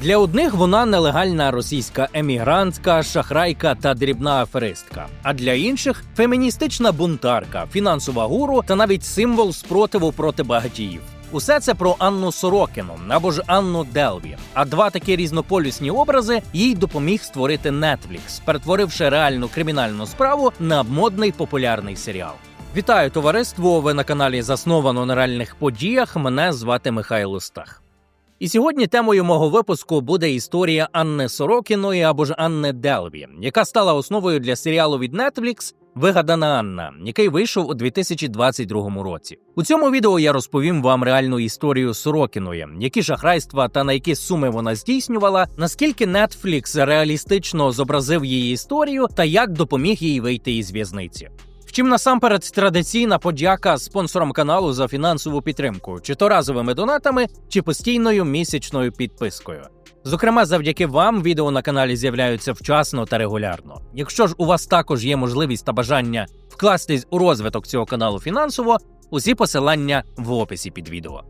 Для одних вона нелегальна російська емігрантка, шахрайка та дрібна аферистка. А для інших феміністична бунтарка, фінансова гуру та навіть символ спротиву проти багатіїв. Усе це про Анну Сорокіну або ж Анну Делві. А два такі різнополюсні образи їй допоміг створити Netflix, перетворивши реальну кримінальну справу на модний популярний серіал. Вітаю товариство! Ви на каналі Засновано на реальних подіях. Мене звати Михайло Стах. І сьогодні темою мого випуску буде історія Анни Сорокіної або ж Анни Делві, яка стала основою для серіалу від Netflix Вигадана Анна, який вийшов у 2022 році. У цьому відео я розповім вам реальну історію Сорокіної, які шахрайства та на які суми вона здійснювала, наскільки Netflix реалістично зобразив її історію та як допоміг їй вийти із в'язниці. Втім, насамперед традиційна подяка спонсорам каналу за фінансову підтримку, чи то разовими донатами, чи постійною місячною підпискою. Зокрема, завдяки вам відео на каналі з'являються вчасно та регулярно. Якщо ж у вас також є можливість та бажання вкластись у розвиток цього каналу фінансово, усі посилання в описі під відео.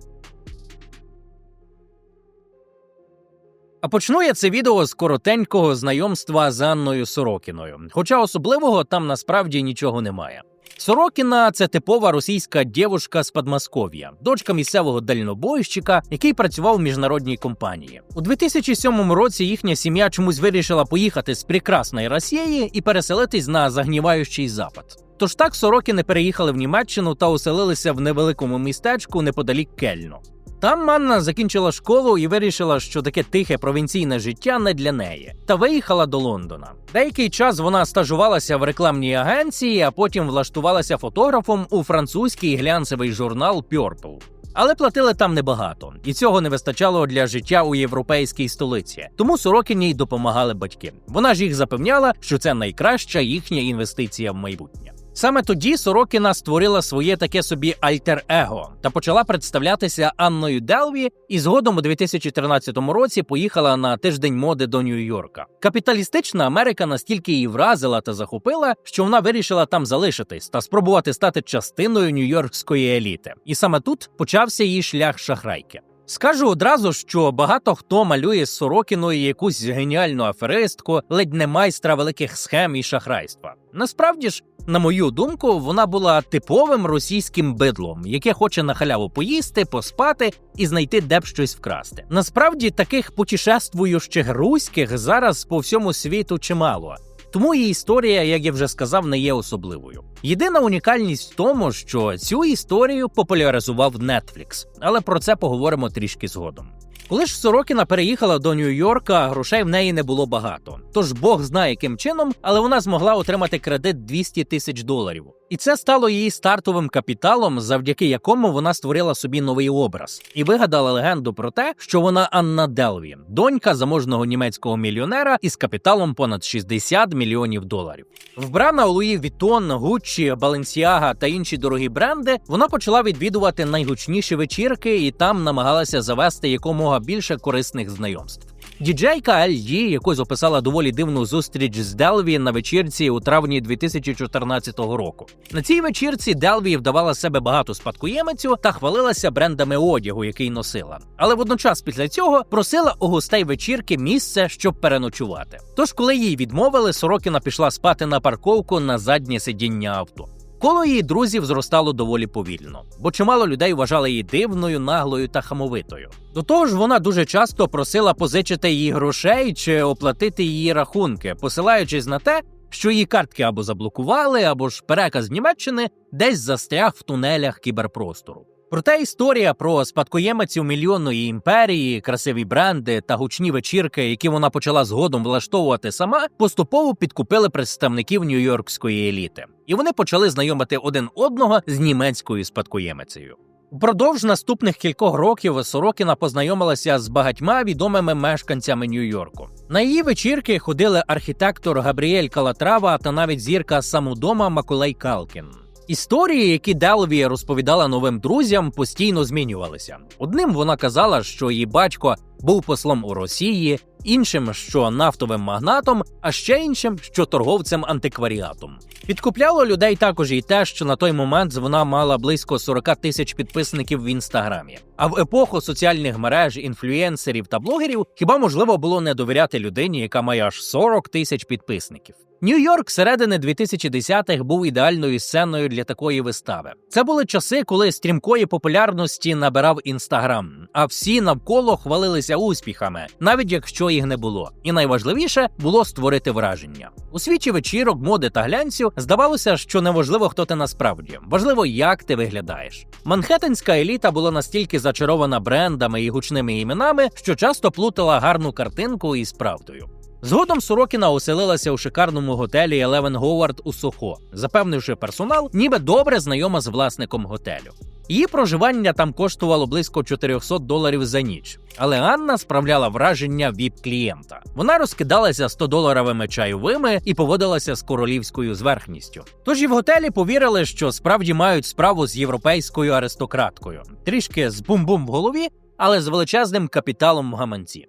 А почну я це відео з коротенького знайомства з Анною Сорокіною. Хоча особливого там насправді нічого немає. Сорокіна це типова російська дівушка з Подмосков'я, дочка місцевого дальнобойщика, який працював в міжнародній компанії. У 2007 році їхня сім'я чомусь вирішила поїхати з прекрасної Росії і переселитись на загніваючий запад. Тож так Сорокіни переїхали в Німеччину та оселилися в невеликому містечку неподалік Кельну. Там Манна закінчила школу і вирішила, що таке тихе провінційне життя не для неї, та виїхала до Лондона. Деякий час вона стажувалася в рекламній агенції, а потім влаштувалася фотографом у французький глянцевий журнал Purple. Але платили там небагато, і цього не вистачало для життя у європейській столиці. Тому Сорокіній допомагали батьки. Вона ж їх запевняла, що це найкраща їхня інвестиція в майбутнє. Саме тоді Сорокіна створила своє таке собі альтер-его та почала представлятися Анною Делві, і згодом у 2013 році поїхала на тиждень моди до Нью-Йорка. Капіталістична Америка настільки її вразила та захопила, що вона вирішила там залишитись та спробувати стати частиною нью-йоркської еліти. І саме тут почався її шлях шахрайки. Скажу одразу, що багато хто малює з Сорокіною якусь геніальну аферистку, ледь не майстра великих схем і шахрайства. Насправді ж, на мою думку, вона була типовим російським бидлом, яке хоче на халяву поїсти, поспати і знайти де б щось вкрасти. Насправді таких путешествуючих руських зараз по всьому світу чимало. Тому її історія, як я вже сказав, не є особливою. Єдина унікальність в тому, що цю історію популяризував Netflix, але про це поговоримо трішки згодом. Коли ж Сорокіна переїхала до Нью-Йорка, грошей в неї не було багато. Тож Бог знає яким чином, але вона змогла отримати кредит 200 тисяч доларів. І це стало її стартовим капіталом, завдяки якому вона створила собі новий образ і вигадала легенду про те, що вона Анна Делві, донька заможного німецького мільйонера із капіталом понад 60 мільйонів доларів. Вбрана у Луї Вітон, Гуччі, Баленсіага та інші дорогі бренди, вона почала відвідувати найгучніші вечірки і там намагалася завести якомога більше корисних знайомств. Діджейка LG якось описала доволі дивну зустріч з Делві на вечірці у травні 2014 року. На цій вечірці Делві вдавала себе багато спадкоємицю та хвалилася брендами одягу, який носила. Але водночас після цього просила у гостей вечірки місце, щоб переночувати. Тож, коли їй відмовили, Сорокіна пішла спати на парковку на заднє сидіння авто. Коло її друзів зростало доволі повільно, бо чимало людей вважали її дивною, наглою та хамовитою. До того ж, вона дуже часто просила позичити їй грошей чи оплатити її рахунки, посилаючись на те, що її картки або заблокували, або ж переказ Німеччини десь застряг в тунелях кіберпростору. Проте історія про спадкоємицю мільйонної імперії, красиві бренди та гучні вечірки, які вона почала згодом влаштовувати сама, поступово підкупили представників нью-йоркської еліти, і вони почали знайомити один одного з німецькою спадкоємицею. Впродовж наступних кількох років Сорокіна познайомилася з багатьма відомими мешканцями Нью-Йорку. На її вечірки ходили архітектор Габріель Калатрава та навіть зірка самодома Макулей Калкін. Історії, які Делві розповідала новим друзям, постійно змінювалися. Одним вона казала, що її батько був послом у Росії, іншим, що нафтовим магнатом, а ще іншим, що торговцем антикваріатом. Підкупляло людей також і те, що на той момент вона мала близько 40 тисяч підписників в інстаграмі. А в епоху соціальних мереж, інфлюенсерів та блогерів хіба можливо було не довіряти людині, яка має аж 40 тисяч підписників? Нью-Йорк середини 2010-х був ідеальною сценою для такої вистави. Це були часи, коли стрімкої популярності набирав інстаграм, а всі навколо хвалилися успіхами, навіть якщо їх не було. І найважливіше було створити враження. У світі вечірок, моди та глянцю здавалося, що неважливо, хто ти насправді, важливо, як ти виглядаєш. Манхеттенська еліта була настільки зачарована брендами і гучними іменами, що часто плутала гарну картинку із правдою. Згодом Сорокіна оселилася у шикарному готелі Елевен Говард у Сохо, запевнивши персонал, ніби добре знайома з власником готелю. Її проживання там коштувало близько 400 доларів за ніч, але Анна справляла враження віп-клієнта. Вона розкидалася 100-доларовими чайовими і поводилася з королівською зверхністю. Тож і в готелі повірили, що справді мають справу з європейською аристократкою, трішки з бум-бум в голові, але з величезним капіталом в гаманці.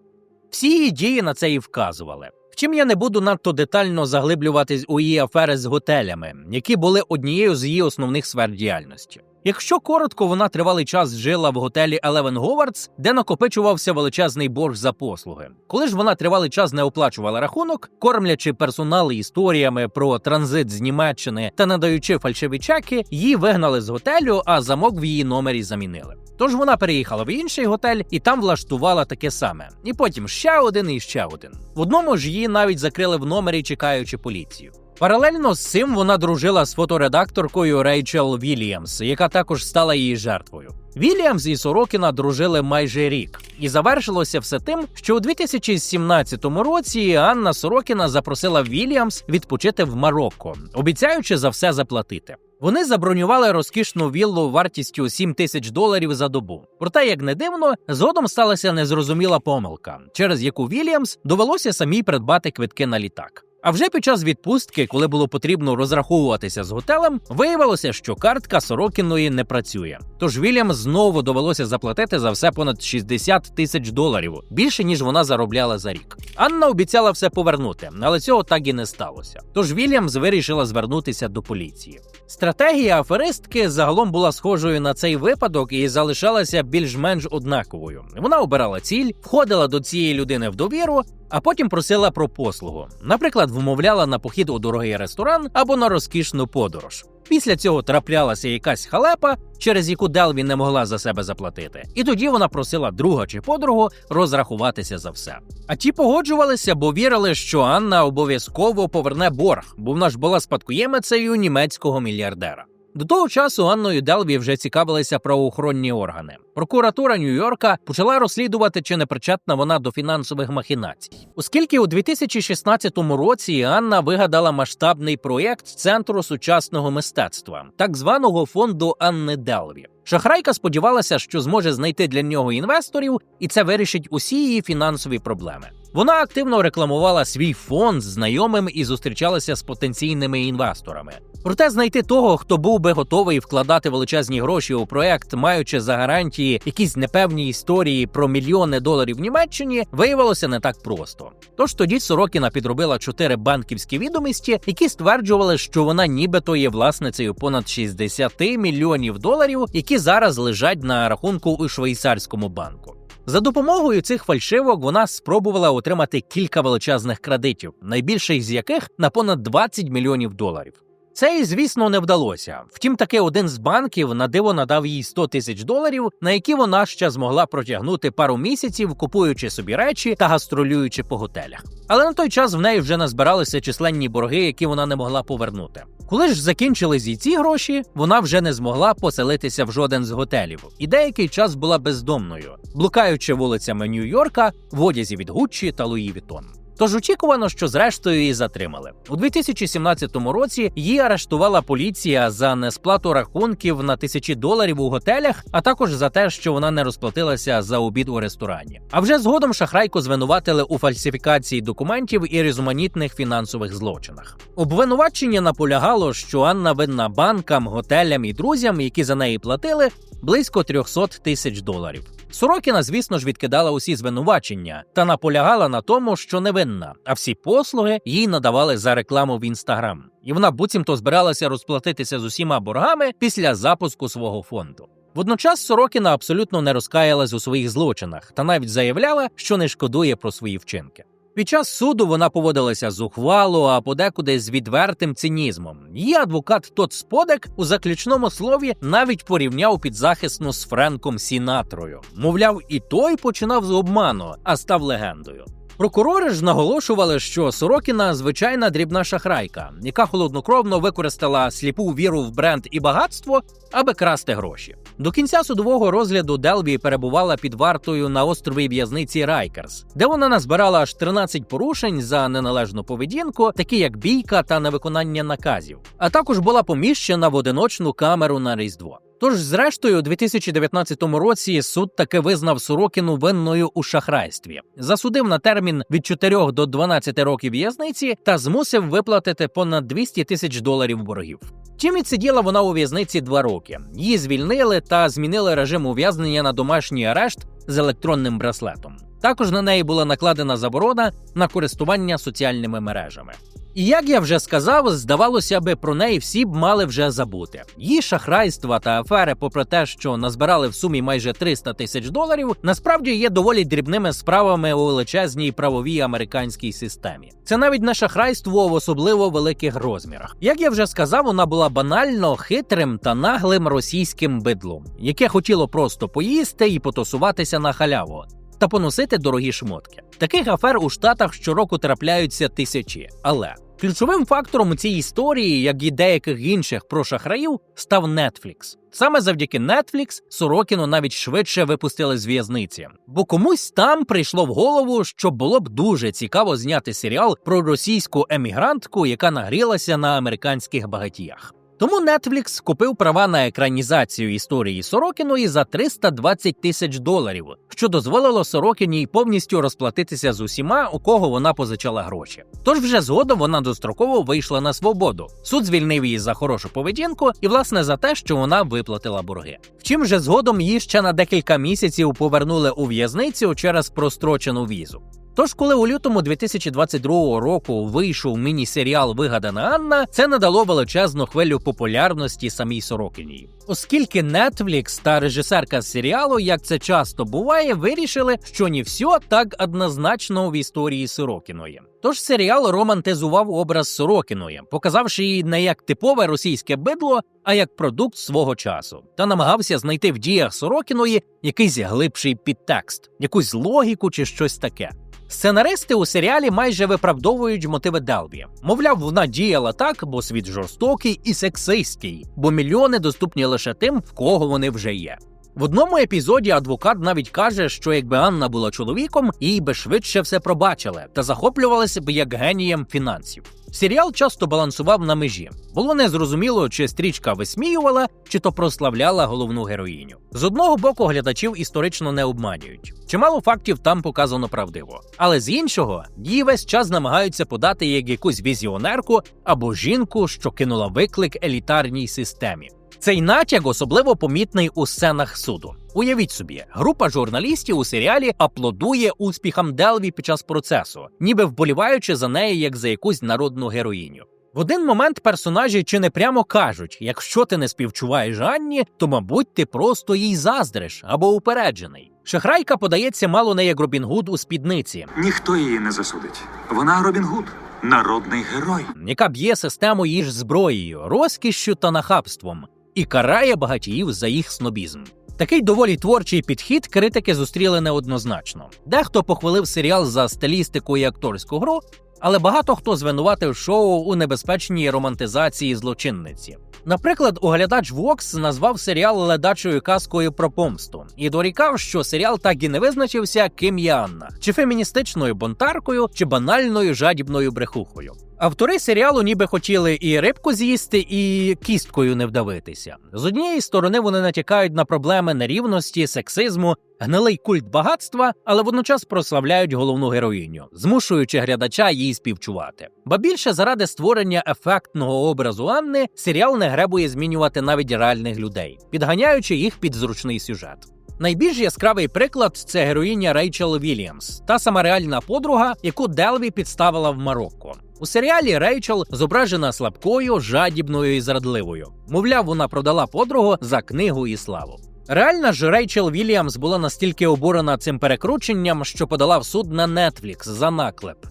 Всі її дії на це і вказували. Втім, я не буду надто детально заглиблюватись у її афери з готелями, які були однією з її основних сфер діяльності. Якщо коротко, вона тривалий час жила в готелі Eleven Говардс, де накопичувався величезний борг за послуги. Коли ж вона тривалий час не оплачувала рахунок, кормлячи персонал історіями про транзит з Німеччини та надаючи фальшиві чеки, її вигнали з готелю, а замок в її номері замінили. Тож вона переїхала в інший готель і там влаштувала таке саме. І потім ще один і ще один. В одному ж її навіть закрили в номері, чекаючи поліцію. Паралельно з цим вона дружила з фоторедакторкою Рейчел Вільямс, яка також стала її жертвою. Вільямс і Сорокіна дружили майже рік, і завершилося все тим, що у 2017 році Анна Сорокіна запросила Вільямс відпочити в Марокко, обіцяючи за все заплатити. Вони забронювали розкішну віллу вартістю 7 тисяч доларів за добу. Проте, як не дивно, згодом сталася незрозуміла помилка, через яку Вільямс довелося самій придбати квитки на літак. А вже під час відпустки, коли було потрібно розраховуватися з готелем, виявилося, що картка Сорокіної не працює. Тож Вільям знову довелося заплатити за все понад 60 тисяч доларів, більше ніж вона заробляла за рік. Анна обіцяла все повернути, але цього так і не сталося. Тож Вільямс вирішила звернутися до поліції. Стратегія аферистки загалом була схожою на цей випадок і залишалася більш-менш однаковою. Вона обирала ціль, входила до цієї людини в довіру, а потім просила про послугу. Наприклад, вмовляла на похід у дорогий ресторан або на розкішну подорож. Після цього траплялася якась халепа, через яку Делві не могла за себе заплатити. І тоді вона просила друга чи подругу розрахуватися за все. А ті погоджувалися, бо вірили, що Анна обов'язково поверне борг, бо вона ж була спадкоємицею німецького мільярдера. До того часу Анною Делві вже цікавилися правоохоронні органи. Прокуратура Нью-Йорка почала розслідувати, чи не причетна вона до фінансових махінацій, оскільки у 2016 році Анна вигадала масштабний проєкт центру сучасного мистецтва, так званого фонду Анни Делві. Шахрайка сподівалася, що зможе знайти для нього інвесторів, і це вирішить усі її фінансові проблеми. Вона активно рекламувала свій фонд з знайомим і зустрічалася з потенційними інвесторами. Проте знайти того, хто був би готовий вкладати величезні гроші у проект, маючи за гарантії якісь непевні історії про мільйони доларів в Німеччині, виявилося не так просто. Тож тоді Сорокіна підробила чотири банківські відомості, які стверджували, що вона нібито є власницею понад 60 мільйонів доларів, зараз лежать на рахунку у швейцарському банку. За допомогою цих фальшивок вона спробувала отримати кілька величезних кредитів, найбільший з яких на понад 20 мільйонів доларів. Це, звісно, не вдалося. Втім, таки один з банків на диво надав їй 100 тисяч доларів, на які вона ще змогла протягнути пару місяців, купуючи собі речі та гастролюючи по готелях. Але на той час в неї вже назбиралися численні борги, які вона не могла повернути. Коли ж закінчились і ці гроші, вона вже не змогла поселитися в жоден з готелів, і деякий час була бездомною, блукаючи вулицями Нью-Йорка в одязі від Гуччі та Луї Вітон. Тож очікувано, що зрештою її затримали у 2017 році. Її арештувала поліція за несплату рахунків на тисячі доларів у готелях, а також за те, що вона не розплатилася за обід у ресторані. А вже згодом шахрайку звинуватили у фальсифікації документів і різноманітних фінансових злочинах. Обвинувачення наполягало, що Анна винна банкам, готелям і друзям, які за неї платили, близько 300 тисяч доларів. Сорокіна, звісно ж, відкидала усі звинувачення та наполягала на тому, що невинна, а всі послуги їй надавали за рекламу в інстаграм. І вона буцімто збиралася розплатитися з усіма боргами після запуску свого фонду. Водночас Сорокіна абсолютно не розкаялась у своїх злочинах та навіть заявляла, що не шкодує про свої вчинки. Під час суду вона поводилася зухвало, а подекуди з відвертим цинізмом. Її адвокат Тот Сподек у заключному слові навіть порівняв підзахисну з Френком Сінатрою. Мовляв, і той починав з обману, а став легендою. Прокурори ж наголошували, що Сорокіна звичайна дрібна шахрайка, яка холоднокровно використала сліпу віру в бренд і багатство, аби красти гроші. До кінця судового розгляду Делві перебувала під вартою на острові в'язниці Райкерс, де вона назбирала аж 13 порушень за неналежну поведінку, такі як бійка та невиконання наказів, а також була поміщена в одиночну камеру на різдво. Тож, зрештою, у 2019 році суд таки визнав Сорокіну винною у шахрайстві, засудив на термін від 4 до 12 років в'язниці та змусив виплатити понад 200 тисяч доларів боргів. Чим відсиділа вона у в'язниці два роки. Її звільнили та змінили режим ув'язнення на домашній арешт з електронним браслетом. Також на неї була накладена заборона на користування соціальними мережами. І як я вже сказав, здавалося би, про неї всі б мали вже забути. Її шахрайства та афери, попри те, що назбирали в сумі майже 300 тисяч доларів, насправді є доволі дрібними справами у величезній правовій американській системі. Це навіть не шахрайство в особливо великих розмірах. Як я вже сказав, вона була банально хитрим та наглим російським бидлом, яке хотіло просто поїсти і потусуватися на халяву. Та поносити дорогі шмотки. Таких афер у штатах щороку трапляються тисячі. Але ключовим фактором у цій історії, як і деяких інших про шахраїв, став Netflix. Саме завдяки Netflix Сорокіну навіть швидше випустили з в'язниці, бо комусь там прийшло в голову, що було б дуже цікаво зняти серіал про російську емігрантку, яка нагрілася на американських багатіях. Тому Netflix купив права на екранізацію історії Сорокіної за 320 тисяч доларів, що дозволило Сорокіній повністю розплатитися з усіма, у кого вона позичала гроші. Тож вже згодом вона достроково вийшла на свободу. Суд звільнив її за хорошу поведінку і, власне, за те, що вона виплатила борги. Втім, вже згодом її ще на декілька місяців повернули у в'язницю через прострочену візу. Тож, коли у лютому 2022 року вийшов міні-серіал Вигадана Анна, це надало величезну хвилю популярності самій Сорокіній. Оскільки Netflix та режисерка серіалу, як це часто буває, вирішили, що не все так однозначно в історії Сорокіної. Тож серіал романтизував образ Сорокіної, показавши її не як типове російське бидло, а як продукт свого часу, та намагався знайти в діях Сорокіної якийсь глибший підтекст, якусь логіку чи щось таке. Сценаристи у серіалі майже виправдовують мотиви Делбі. Мовляв, вона діяла так, бо світ жорстокий і сексистський, бо мільйони доступні лише тим, в кого вони вже є. В одному епізоді адвокат навіть каже, що якби Анна була чоловіком, їй би швидше все пробачили та захоплювалися б як генієм фінансів. Серіал часто балансував на межі. Було незрозуміло, чи стрічка висміювала, чи то прославляла головну героїню. З одного боку, глядачів історично не обманюють. Чимало фактів там показано правдиво. Але з іншого, її весь час намагаються подати як якусь візіонерку або жінку, що кинула виклик елітарній системі. Цей натяк особливо помітний у сценах суду. Уявіть собі, група журналістів у серіалі аплодує успіхам Делві під час процесу, ніби вболіваючи за неї як за якусь народну героїню. В один момент персонажі чи не прямо кажуть: якщо ти не співчуваєш Анні, то мабуть ти просто їй заздриш або упереджений. Шахрайка подається мало не як Робін Гуд у спідниці, Ніхто її не засудить. Вона Робін Гуд, народний герой. яка б'є систему її ж зброєю, розкішшю та нахабством і карає багатіїв за їх снобізм. Такий доволі творчий підхід критики зустріли неоднозначно. Дехто похвалив серіал за стилістику і акторську гру, але багато хто звинуватив шоу у небезпечній романтизації злочинниці. Наприклад, оглядач Вокс назвав серіал ледачою казкою про помсту і дорікав, що серіал так і не визначився, ким є Анна, чи феміністичною бунтаркою, чи банальною жадібною брехухою. Автори серіалу ніби хотіли і рибку з'їсти, і кісткою не вдавитися. З однієї сторони вони натякають на проблеми нерівності, сексизму, гнилий культ багатства, але водночас прославляють головну героїню, змушуючи глядача її співчувати. Ба більше заради створення ефектного образу Анни серіал не гребує змінювати навіть реальних людей, підганяючи їх під зручний сюжет. Найбільш яскравий приклад це героїня Рейчел Вільямс, та сама реальна подруга, яку Делві підставила в Марокко. У серіалі Рейчел зображена слабкою, жадібною і зрадливою. Мовляв, вона продала подругу за книгу і славу. Реальна ж Рейчел Вільямс була настільки обурена цим перекрученням, що подала в суд на Netflix за наклеп.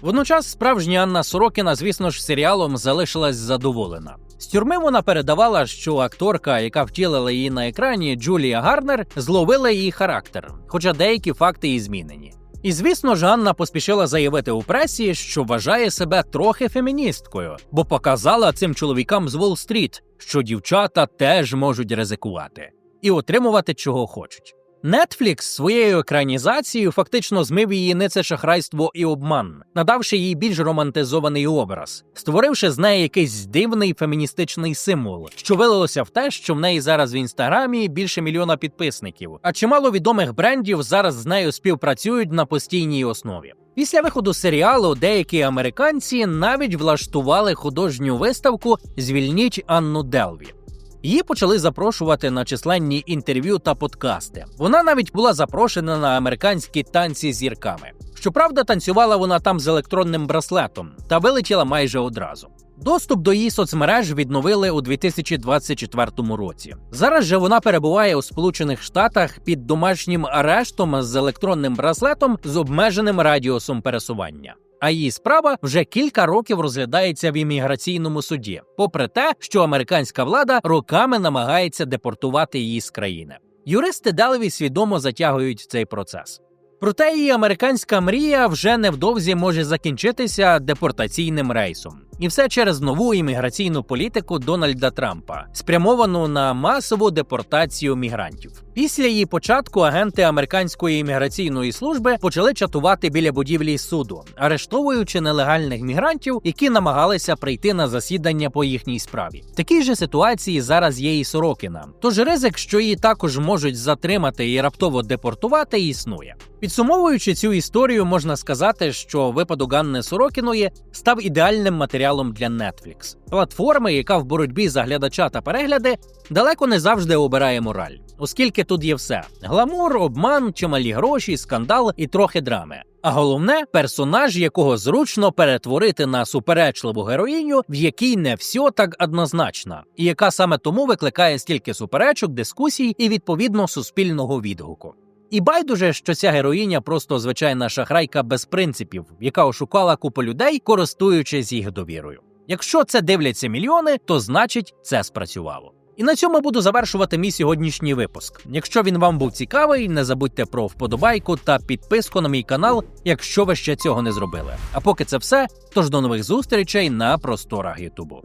Водночас справжня Анна Сорокіна, звісно ж, серіалом залишилась задоволена. З тюрми вона передавала, що акторка, яка втілила її на екрані, Джулія Гарнер, зловила її характер, хоча деякі факти і змінені. І звісно ж, Анна поспішила заявити у пресі, що вважає себе трохи феміністкою, бо показала цим чоловікам з Уолл-стріт, що дівчата теж можуть ризикувати і отримувати чого хочуть. Netflix своєю екранізацією фактично змив її нице шахрайство і обман, надавши їй більш романтизований образ, створивши з неї якийсь дивний феміністичний символ, що вилилося в те, що в неї зараз в інстаграмі більше мільйона підписників, а чимало відомих брендів зараз з нею співпрацюють на постійній основі. Після виходу серіалу деякі американці навіть влаштували художню виставку Звільніть Анну Делві. Її почали запрошувати на численні інтерв'ю та подкасти. Вона навіть була запрошена на американські танці з зірками. Щоправда, танцювала вона там з електронним браслетом та вилетіла майже одразу. Доступ до її соцмереж відновили у 2024 році. Зараз же вона перебуває у Сполучених Штатах під домашнім арештом з електронним браслетом з обмеженим радіусом пересування. А її справа вже кілька років розглядається в імміграційному суді, попри те, що американська влада роками намагається депортувати її з країни. Юристи Делеві свідомо затягують цей процес. Проте її американська мрія вже невдовзі може закінчитися депортаційним рейсом, і все через нову імміграційну політику Дональда Трампа, спрямовану на масову депортацію мігрантів. Після її початку агенти американської імміграційної служби почали чатувати біля будівлі суду, арештовуючи нелегальних мігрантів, які намагалися прийти на засідання по їхній справі. Такій же ситуації зараз є і Сорокіна. Тож ризик, що її також можуть затримати і раптово депортувати, існує. Підсумовуючи цю історію, можна сказати, що випадок Ганни Сорокіної став ідеальним матеріалом для Netflix. платформи, яка в боротьбі за глядача та перегляди далеко не завжди обирає мораль, оскільки тут є все: гламур, обман, чималі гроші, скандал і трохи драми. А головне персонаж, якого зручно перетворити на суперечливу героїню, в якій не все так однозначно, і яка саме тому викликає стільки суперечок, дискусій і відповідно суспільного відгуку. І байдуже, що ця героїня просто звичайна шахрайка без принципів, яка ошукала купу людей, користуючись їх довірою. Якщо це дивляться мільйони, то значить це спрацювало. І на цьому буду завершувати мій сьогоднішній випуск. Якщо він вам був цікавий, не забудьте про вподобайку та підписку на мій канал, якщо ви ще цього не зробили. А поки це все, тож до нових зустрічей на просторах Ютубу.